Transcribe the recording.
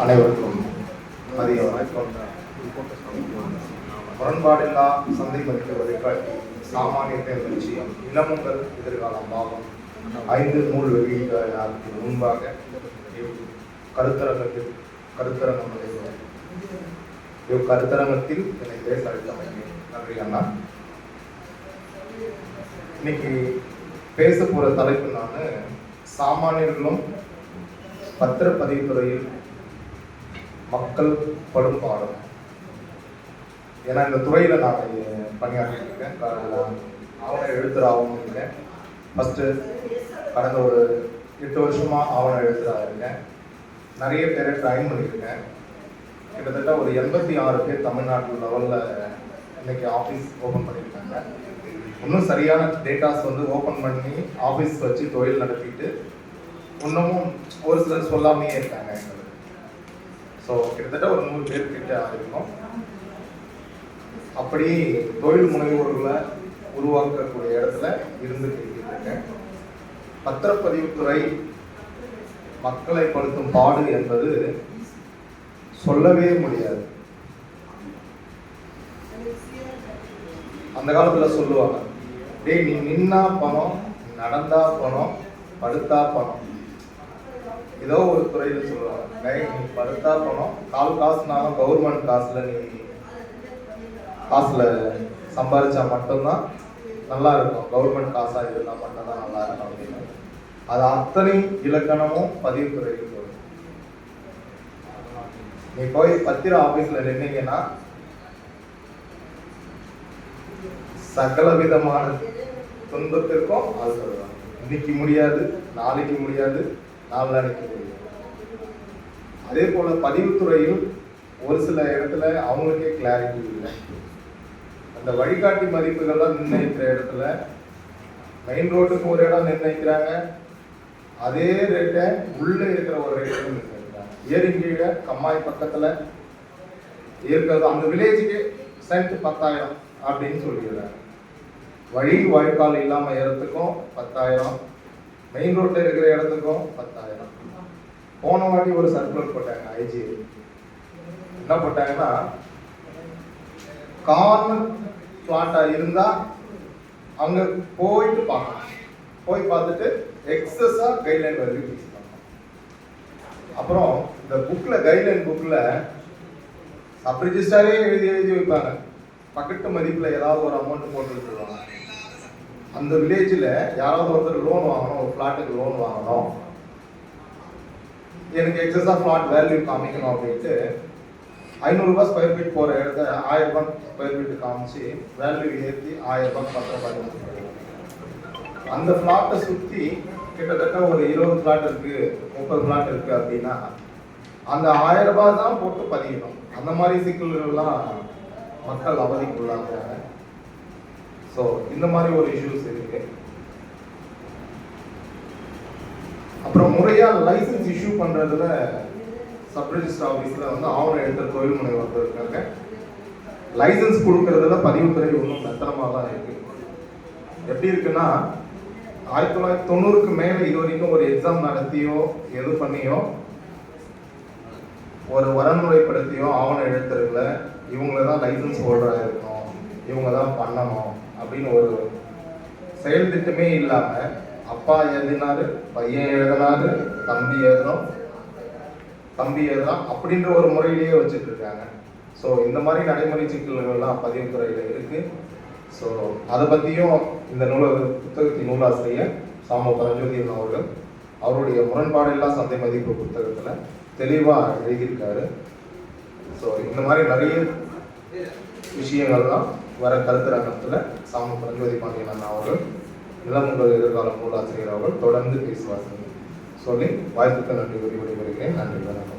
அனைவருக்கும் மதிய வணக்கம். முரண்பாடில்லா சந்தை மதிப்பு வழிகாட்டி சாமானியத்தை லட்சியம் இளமுங்கள் எதிர்காலம் பாகம் ஐந்து நூல் வெளியீட்டு முன்பாக கருத்தரங்கத்தில் கருத்தரங்கம் நடைபெறும் இவ் கருத்தரங்கத்தில் என்னை பேச அழைத்தமைக்கு நன்றி அண்ணா. இன்னைக்கு பேச போகிற தலைப்பு நான் சாமானியர்களும் பத்திரப்பதிவுத்துறையில் மக்கள் படும் பாடம் ஏன்னா இந்த துறையில நான் பணியாற்றிட்டு இருக்கேன் ஆவண எழுத்துறாகவும் இருக்கேன் ஃபஸ்ட்டு கடந்த ஒரு எட்டு வருஷமாக ஆவண எழுத்துறாக இருக்கேன். நிறைய பேரை ட்ரைன் பண்ணியிருக்கேன். கிட்டத்தட்ட ஒரு எண்பத்தி ஆறு பேர் தமிழ்நாட்டு லெவலில் இன்னைக்கு ஆஃபீஸ் ஓப்பன் பண்ணியிருக்காங்க. இன்னும் சரியான டேட்டாஸ் வந்து ஓப்பன் பண்ணி ஆஃபீஸ் வச்சு தொழில் நடத்திட்டு இன்னமும் ஒரு சிலர் சொல்லாமையே இருக்காங்க. எங்களுக்கு ஸோ கிட்டத்தட்ட ஒரு நூறு பேர் கிட்ட அப்படி தொழில் முனைவோர்களை உருவாக்கக்கூடிய இடத்துல இருந்து இருக்கேன் பத்திரப்பதிவுத்துறை மக்களை படுத்தும் பாடு என்பது சொல்லவே முடியாது. அந்த காலத்தில் சொல்லுவாங்க டேய் நீ நின்னா பணம் நடந்தா பணம் படுத்தா பணம். ஏதோ ஒரு துறையில சொல்லுவாங்க டேய் நீ படுத்தா பணம். கால் காசுனாலும் கவர்மெண்ட் காசுல நீ காசுல சம்பாதிச்சா மட்டும்தான் நல்லா இருக்கும். கவர்மெண்ட் காசா இருந்தா மட்டும்தான் நல்லா இருக்கும் அப்படின்னு. அது அத்தனை இலக்கணமும் பதிவுத்துறையில் வரும் நீ போய் பத்திர ஆபீஸ்ல நின்னீங்கன்னா சகல விதமான துன்பத்திற்கும் ஆள் வருவாங்க இன்னைக்கு முடியாது நாளைக்கு முடியாது நாளானைக்கு முடியாது அதே போல பதிவுத்துறையும் ஒரு சில இடத்துல அவங்களுக்கே கிளாரிட்டி இல்லை. அந்த வழிகாட்டி மதிப்புகள்லாம் நிர்ணயிக்கிற இடத்துல மெயின் ரோட்டுக்கு ஒரு இடம் நிர்ணயிக்கிறாங்க. அதே ரேட்டை உள்ளே இருக்கிற ஒரு ரேட்டும் நிர்ணயிக்கிறாங்க. ஏரிங்கீழ கம்மாய் பக்கத்தில் இருக்கிறது. அந்த வில்லேஜுக்கு சென்ட் பத்தாயிரம் அப்படின்னு சொல்லிடுறாங்க. வழி வாய்க்கால் இல்லாமல் இடத்துக்கும் பத்தாயிரம் மெயின் ரோட்டில் இருக்கிற இடத்துக்கும் பத்தாயிரம். போன வாட்டி ஒரு சர்க்குலர் போட்டாங்க ஐஜி என்ன போட்டாங்கன்னா கார்னர் பிளாட்டா இருந்தால் அங்கே போயிட்டு பார்க்கலாம். போய் பார்த்துட்டு எக்ஸஸாக கைட்லைன் வரைக்கும் ஃபீஸ் அப்புறம் இந்த புக்கில் கைட்லைன் புக்கில் சப் ரிஜிஸ்டாரே எழுதி எழுதி வைப்பாங்க. பக்கத்து மதிப்பில் ஏதாவது ஒரு அமௌண்ட் போட்டு விட்டுருவாங்க அந்த வில்லேஜில் யாராவது ஒருத்தர் லோன் வாங்கணும் ஒரு ஃப்ளாட்டுக்கு லோன் வாங்கணும். எனக்கு எக்ஸஸாக ஃப்ளாட் வேல்யூ காமிக்கணும் அப்படின்ட்டு ஐநூறுரூபா ஸ்கொயர் ஃபீட் போகிற இடத்த ஆயிரம் ஸ்கொயர் ஃபீட் காமிச்சு வேல்யூ ஏற்றி ஆயிரம் ரூபாய் பத்து அந்த ஃப்ளாட்டை சுற்றி கிட்டத்தட்ட ஒரு இருபது ஃப்ளாட் இருக்குது முப்பது ஃப்ளாட் இருக்குது அப்படின்னா அந்த ஆயிரம் ரூபாய் தான் போட்டு பதியணும். அந்த மாதிரி சிக்கல்கள்லாம் மக்கள் அவதிக்குள்ளாங்க ஸோ இந்த மாதிரி ஒரு இஷ்யூஸ் இருக்கு. அப்புறம் முறையாக லைசன்ஸ் இஷ்யூ பண்ணுறதுல சப் ஆஃபீஸில் வந்து ஆவணம் எடுத்த தொழில் முனைவர் இருக்காங்க. லைசன்ஸ் கொடுக்கறதுல பதிவுத்துறை ஒன்றும் மெத்தனமாக தான் இருக்கு. எப்படி இருக்குன்னா ஆயிரத்தி தொள்ளாயிரத்தி தொண்ணூறுக்கு மேலே இது வரைக்கும் ஒரு எக்ஸாம் நடத்தியோ எது பண்ணியோ ஒரு வரன்முறைப்படுத்தியோ ஆவணம் எழுத்துறதுல இவங்கள தான் லைசன்ஸ் ஹோல்டராக இருக்கும் இவங்க தான் பண்ணணும் அப்படின்னு ஒரு செயல் திட்டமே இல்லாம அப்பா எழுதினாரு பையன் எழுதினாரு தம்பி எழுதணும் தம்பி எழுதலாம் அப்படின்ற ஒரு முறையிலேயே வச்சுட்டு இருக்காங்க. ஸோ இந்த மாதிரி நடைமுறை சிக்கல்கள்லாம் பதிவுத்துறையில் இருக்கு. ஸோ அதை பற்றியும் இந்த நூல புத்தகத்தின் நூலாசிரியர் சாம பரஞ்சோதியன் அவர்கள் அவருடைய முரண்பாடில்லா சந்தை மதிப்பு புத்தகத்தில் தெளிவாக எழுதியிருக்காரு. ஸோ இந்த மாதிரி நிறைய விஷயங்கள்லாம் வர கருத்தரங்கத்தில் சாமி பரஞ்சோதி பாண்டியன் அண்ணா அவர்கள் இளமுங்கள் எதிர்கால நூலாசிரியர் அவர்கள் தொடர்ந்து பேசுவார்கள் சொல்லி வாய்ப்புக்கு நன்றி கூறி விடைபெறுகிறேன். நன்றி வணக்கம்.